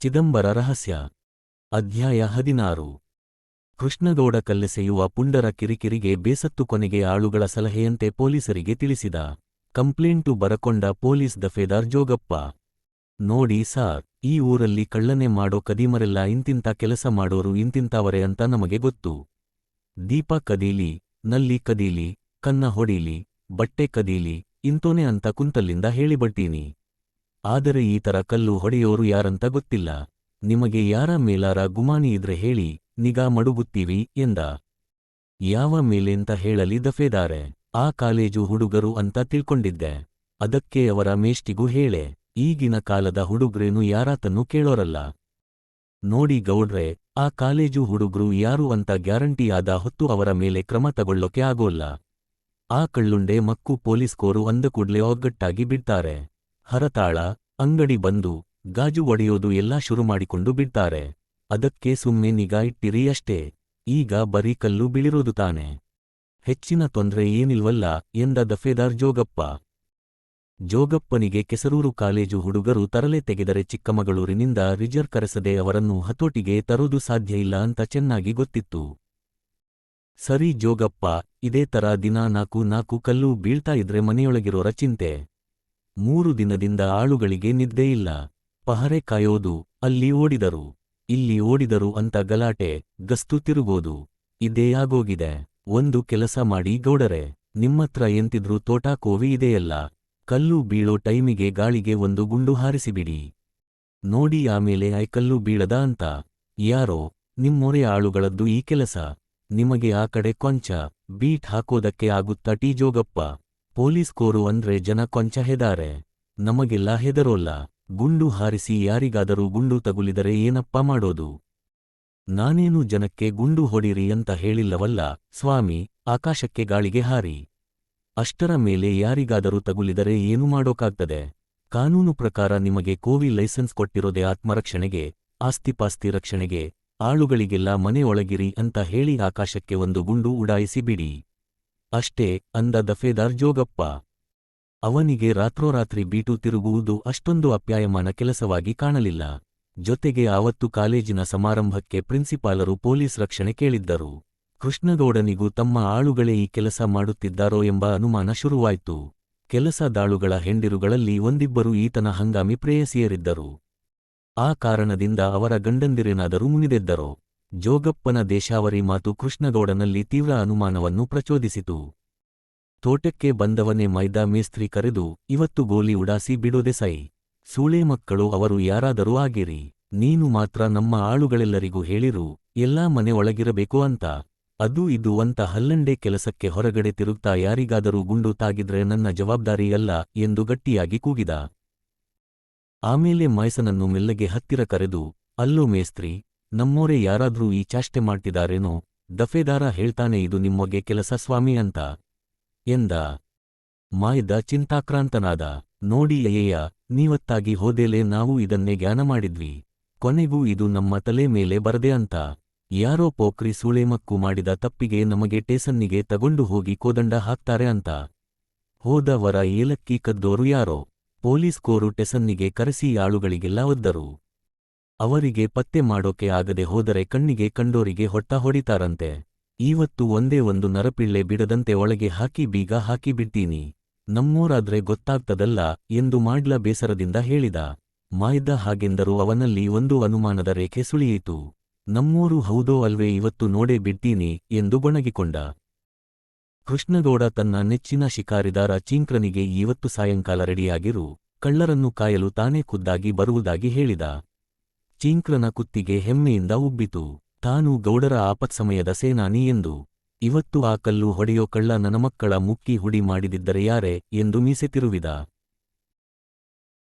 ಚಿದಂಬರ ರಹಸ್ಯ. ಅಧ್ಯಾಯ ಹದಿನಾರು. ಕೃಷ್ಣಗೌಡ ಕಲ್ಲೆಸೆಯುವ ಪುಂಡರ ಕಿರಿಕಿರಿಗೆ ಬೇಸತ್ತು ಕೊನೆಗೆ ಆಳುಗಳ ಸಲಹೆಯಂತೆ ಪೊಲೀಸರಿಗೆ ತಿಳಿಸಿದ. ಕಂಪ್ಲೇಂಟು ಬರಕೊಂಡ ಪೊಲೀಸ್ ದಫೇದಾರ್ ಜೋಗಪ್ಪ. ನೋಡಿ ಸಾರ್, ಈ ಊರಲ್ಲಿ ಕಳ್ಳನೆ ಮಾಡೋ ಕದೀಮರೆಲ್ಲ ಇಂತಿಂತ ಕೆಲಸ ಮಾಡೋರು ಇಂತಿಂತವರೇ ಅಂತ ನಮಗೆ ಗೊತ್ತು. ದೀಪ ಕದೀಲಿ, ನಲ್ಲಿ ಕದೀಲಿ, ಕನ್ನ ಹೊಡೀಲಿ, ಬಟ್ಟೆ ಕದೀಲಿ, ಇಂತೋನೆ ಅಂತ ಕುಂತಲ್ಲಿಂದ ಹೇಳಿಬಟ್ಟೀನಿ. ಆದರೆ ಈ ತರ ಕಲ್ಲು ಹೊಡೆಯೋರು ಯಾರಂತ ಗೊತ್ತಿಲ್ಲ. ನಿಮಗೆ ಯಾರ ಮೇಲಾರ ಗುಮಾನಿ ಇದ್ರೆ ಹೇಳಿ, ನಿಗಾ ಮಡುಗುತ್ತೀವಿ ಎಂದ. ಯಾವ ಮೇಲೆಂತ ಹೇಳಲಿ ದಫೇದಾರೆ, ಆ ಕಾಲೇಜು ಹುಡುಗರು ಅಂತ ತಿಳ್ಕೊಂಡಿದ್ದೆ. ಅದಕ್ಕೆ ಅವರ ಮೇಷ್ಟಿಗೂ ಹೇಳೆ, ಈಗಿನ ಕಾಲದ ಹುಡುಗ್ರೇನು ಯಾರಾತನ್ನು ಕೇಳೋರಲ್ಲ. ನೋಡಿ ಗೌಡ್ರೆ, ಆ ಕಾಲೇಜು ಹುಡುಗ್ರು ಯಾರು ಅಂತ ಗ್ಯಾರಂಟಿಯಾದ ಹೊತ್ತು ಅವರ ಮೇಲೆ ಕ್ರಮ ತಗೊಳ್ಳೋಕೆ ಆಗೋಲ್ಲ. ಆ ಕಳ್ಳುಂಡೆ ಮಕ್ಕು ಪೊಲೀಸ್ಕೋರು ಅಂದ ಕೂಡ್ಲೆ ಒಗ್ಗಟ್ಟಾಗಿ ಬಿಡ್ತಾರೆ. ಹರತಾಳ, ಅಂಗಡಿ ಬಂದು ಗಾಜು ಒಡೆಯೋದು ಎಲ್ಲಾ ಶುರು ಮಾಡಿಕೊಂಡು ಬಿಡ್ತಾರೆ. ಅದಕ್ಕೆ ಸುಮ್ಮನೆ ನಿಗಾ ಇಟ್ಟಿರಿ ಅಷ್ಟೇ. ಈಗ ಬರೀ ಕಲ್ಲು ಬೀಳಿರೋದು ತಾನೆ. ಹೆಚ್ಚಿನ ತೊಂದ್ರೆ ಏನಿಲ್ವಲ್ಲ ಎಂದ ದಫೇದಾರ್ ಜೋಗಪ್ಪ. ಜೋಗಪ್ಪನಿಗೆ ಕೆಸರೂರು ಕಾಲೇಜು ಹುಡುಗರು ತರಲೆ ತೆಗೆದರೆ ಚಿಕ್ಕಮಗಳೂರಿನಿಂದ ರಿಜರ್ ಕರೆಸದೆ ಅವರನ್ನು ಹತೋಟಿಗೆ ತರೋದು ಸಾಧ್ಯ ಇಲ್ಲ ಅಂತ ಚೆನ್ನಾಗಿ ಗೊತ್ತಿತ್ತು. ಸರಿ ಜೋಗಪ್ಪ, ಇದೇ ತರ ದಿನ ನಾಕು ನಾಕು ಕಲ್ಲು ಬೀಳ್ತಾ ಇದ್ರೆ ಮನೆಯೊಳಗಿರೋರ ಚಿಂತೆ. ಮೂರು ದಿನದಿಂದ ಆಳುಗಳಿಗೆ ನಿದ್ದೆಯಿಲ್ಲ. ಪಹರೆ ಕಾಯೋದು, ಅಲ್ಲಿ ಓಡಿದರು. ಇಲ್ಲಿ ಓಡಿದರು ಅಂತ ಗಲಾಟೆ, ಗಸ್ತು ತಿರುಗೋದು. ಇದೇ ಆಗೋಗಿದೆ. ಒಂದು ಕೆಲಸ ಮಾಡಿ ಗೌಡರೆ, ನಿಮ್ಮತ್ರ ಎಂತಿದ್ರು ತೋಟಾಕೋವಿ ಇದೆಯಲ್ಲ? ಕಲ್ಲು ಬೀಳೋ ಟೈಮಿಗೆ ಗಾಳಿಗೆ ಒಂದು ಗುಂಡು ಹಾರಿಸಿಬಿಡಿ. ನೋಡಿ ಆಮೇಲೆ ಐಕಲ್ಲು ಕಲ್ಲು ಬೀಳದ ಅಂತ. ಯಾರೋ, ನಿಮ್ಮೊರೆ ಆಳುಗಳದ್ದು ಈ ಕೆಲಸ. ನಿಮಗೆ ಆ ಕಡೆ ಕೊಂಚ, ಬೀಟ್ ಹಾಕೋದಕ್ಕೆ ಆಗುತ್ತಾ ಟೀ ಜೋಗಪ್ಪ. ಪೊಲೀಸ್ಕೋರು ಅಂದ್ರೆ ಜನ ಕೊಂಚ ಹೆದಾರೆ. ನಮಗೆಲ್ಲ ಹೆದರೋಲ್ಲ. ಗುಂಡು ಹಾರಿಸಿ ಯಾರಿಗಾದರೂ ಗುಂಡು ತಗುಲಿದರೆ ಏನಪ್ಪ ಮಾಡೋದು? ನಾನೇನು ಜನಕ್ಕೆ ಗುಂಡು ಹೊಡಿರಿ ಅಂತ ಹೇಳಿಲ್ಲವಲ್ಲ, ಸ್ವಾಮಿ, ಆಕಾಶಕ್ಕೆ ಗಾಳಿಗೆ ಹಾರಿ. ಅಷ್ಟರ ಮೇಲೆ ಯಾರಿಗಾದರೂ ತಗುಲಿದರೆ ಏನು ಮಾಡೋಕಾಗ್ತದೆ? ಕಾನೂನು ಪ್ರಕಾರ ನಿಮಗೆ ಕೋವಿ ಲೈಸೆನ್ಸ್ ಕೊಟ್ಟಿರೋದೆ ಆತ್ಮರಕ್ಷಣೆಗೆ, ಆಸ್ತಿಪಾಸ್ತಿ ರಕ್ಷಣೆಗೆ, ಆಳುಗಳಿಗೆಲ್ಲ ಮನೆ ಒಳಗಿರಿ ಅಂತ ಹೇಳಿ ಆಕಾಶಕ್ಕೆ ಒಂದು ಗುಂಡು ಉಡಾಯಿಸಿ ಬಿಡಿ ಅಷ್ಟೇ ಅಂದ ದಫೇದಾರ್ ಜೋಗಪ್ಪ. ಅವನಿಗೆ ರಾತ್ರೋರಾತ್ರಿ ಬೀಟು ತಿರುಗುವುದು ಅಷ್ಟೊಂದು ಅಪ್ಯಾಯಮಾನ ಕೆಲಸವಾಗಿ ಕಾಣಲಿಲ್ಲ. ಜೊತೆಗೆ ಆವತ್ತು ಕಾಲೇಜಿನ ಸಮಾರಂಭಕ್ಕೆ ಪ್ರಿನ್ಸಿಪಾಲರು ಪೊಲೀಸ್ ರಕ್ಷಣೆ ಕೇಳಿದ್ದರು. ಕೃಷ್ಣಗೌಡನಿಗೂ ತಮ್ಮ ಆಳುಗಳೇ ಈ ಕೆಲಸ ಮಾಡುತ್ತಿದ್ದಾರೋ ಎಂಬ ಅನುಮಾನ ಶುರುವಾಯ್ತು. ಕೆಲಸದಾಳುಗಳ ಹೆಂಡಿರುಗಳಲ್ಲಿ ಒಂದಿಬ್ಬರು ಈತನ ಹಂಗಾಮಿ ಪ್ರೇಯಸಿಯರಿದ್ದರು. ಆ ಕಾರಣದಿಂದ ಅವರ ಗಂಡಂದಿರೇನಾದರೂ ಮುನಿದೆದ್ದರೋ? ಜೋಗಪ್ಪನ ದೇಶಾವರಿ ಮಾತು ಕೃಷ್ಣಗೌಡನಲ್ಲಿ ತೀವ್ರ ಅನುಮಾನವನ್ನು ಪ್ರಚೋದಿಸಿತು. ತೋಟಕ್ಕೆ ಬಂದವನೇ ಮೈದಾ ಮೇಸ್ತ್ರಿ ಕರೆದು, ಇವತ್ತು ಗೋಲಿ ಉಡಾಸಿ ಬಿಡೋದೆ ಸೈ. ಸೂಳೆ ಮಕ್ಕಳು ಅವರು ಯಾರಾದರೂ ಆಗಿರಿ. ನೀನು ಮಾತ್ರ ನಮ್ಮ ಆಳುಗಳೆಲ್ಲರಿಗೂ ಹೇಳಿರು. ಎಲ್ಲಾ ಮನೆ ಒಳಗಿರಬೇಕು ಅಂತ. ಅದು ಇದು ಅಂತ ಹಲ್ಲಂಡೆ ಕೆಲಸಕ್ಕೆ ಹೊರಗಡೆ ತಿರುಗ್ತಾ ಯಾರಿಗಾದರೂ ಗುಂಡು ತಾಗಿದ್ರೆ ನನ್ನ ಜವಾಬ್ದಾರಿಯಲ್ಲ ಎಂದು ಗಟ್ಟಿಯಾಗಿ ಕೂಗಿದ. ಆಮೇಲೆ ಮೈಸನನ್ನು ಮೆಲ್ಲಗೆ ಹತ್ತಿರ ಕರೆದು, ಅಲ್ಲೋ ಮೇಸ್ತ್ರಿ ನಮ್ಮೋರೆ ಯಾರಾದ್ರೂ ಈ ಚಾಷ್ಟೆ ಮಾಡ್ತಿದಾರೇನೋ, ದಫೇದಾರ ಹೇಳ್ತಾನೆ ಇದು ನಿಮ್ಮೊಗೆ ಕೆಲಸ ಸ್ವಾಮಿ ಅಂತ. ಎಂದ. ಮಾಯ್ದ ಚಿಂತಾಕ್ರಾಂತನಾದ, ನೋಡಿ ಅಯ್ಯಯ್ಯ, ನೀವತ್ತಾಗಿ ಹೋದೇಲೆ ನಾವು ಇದನ್ನೇ ಜ್ಞಾನ ಮಾಡಿದ್ವಿ. ಕೊನೆಗೂ ಇದು ನಮ್ಮ ತಲೆ ಮೇಲೆ ಬರದೆ ಅಂತ. ಯಾರೋ ಪೋಕ್ರಿ ಸೂಳೆಮಕ್ಕು ಮಾಡಿದ ತಪ್ಪಿಗೆ ನಮಗೆ ಟೇಸನ್ನಿಗೆ ತಗೊಂಡು ಹೋಗಿ ಕೋದಂಡ ಹಾಕ್ತಾರೆ ಅಂತ. ಹೋದ ವರ ಏಲಕ್ಕಿ ಕದ್ದೋರು ಯಾರೋ ಪೊಲೀಸ್ಕೋರು ಟೆಸನ್ನಿಗೆ ಕರೆಸಿ ಆಳುಗಳಿಗೆಲ್ಲ ಒದ್ದರು. ಅವರಿಗೆ ಪತ್ತೆ ಮಾಡೋಕೆ ಆಗದೆ ಹೋದರೆ ಕಣ್ಣಿಗೆ ಕಂಡೋರಿಗೆ ಹೊಟ್ಟ ಹೊಡಿತಾರಂತೆ. ಇವತ್ತು ಒಂದೇ ಒಂದು ನರಪಿಳ್ಳೆ ಬಿಡದಂತೆ ಒಳಗೆ ಹಾಕಿ ಬೀಗ ಹಾಕಿ ಬಿಡ್ತೀನಿ. ನಮ್ಮೋರಾದ್ರೆ ಗೊತ್ತಾಗ್ತದಲ್ಲ ಎಂದು ಮಾಡ್ಲ ಬೇಸರದಿಂದ ಹೇಳಿದ. ಮಾಯ್ದ ಹಾಗೆಂದರೂ ಅವನಲ್ಲಿ ಒಂದು ಅನುಮಾನದ ರೇಖೆ ಸುಳಿಯಿತು. ನಮ್ಮೂರು ಹೌದೋ ಅಲ್ವೇ ಇವತ್ತು ನೋಡೇ ಬಿಡ್ತೀನಿ ಎಂದು ಬೊಣಗಿಕೊಂಡ ಕೃಷ್ಣಗೌಡ ತನ್ನ ನೆಚ್ಚಿನ ಶಿಕಾರಿದಾರ ಚೀಂಕ್ರನಿಗೆ ಇವತ್ತು ಸಾಯಂಕಾಲ ರೆಡಿಯಾಗಿರು. ಕಳ್ಳರನ್ನು ಕಾಯಲು ತಾನೇ ಖುದ್ದಾಗಿ ಬರುವುದಾಗಿ ಹೇಳಿದ. ಚೀಂಕ್ರನ ಕುತ್ತಿಗೆ ಹೆಮ್ಮೆಯಿಂದ ಉಬ್ಬಿತು. ತಾನು ಗೌಡರ ಆಪತ್ಸಮಯದ ಸೇನಾನಿ ಎಂದು. ಇವತ್ತು ಆ ಕಲ್ಲು ಹೊಡೆಯೋ ಕಳ್ಳ ನನ್ನ ಮಕ್ಕಳ ಮುಕ್ಕಿ ಹುಡಿ ಮಾಡಿದಿದ್ದರೆ ಯಾರೆ? ಎಂದು ಮೀಸೆ ತಿರುವಿದ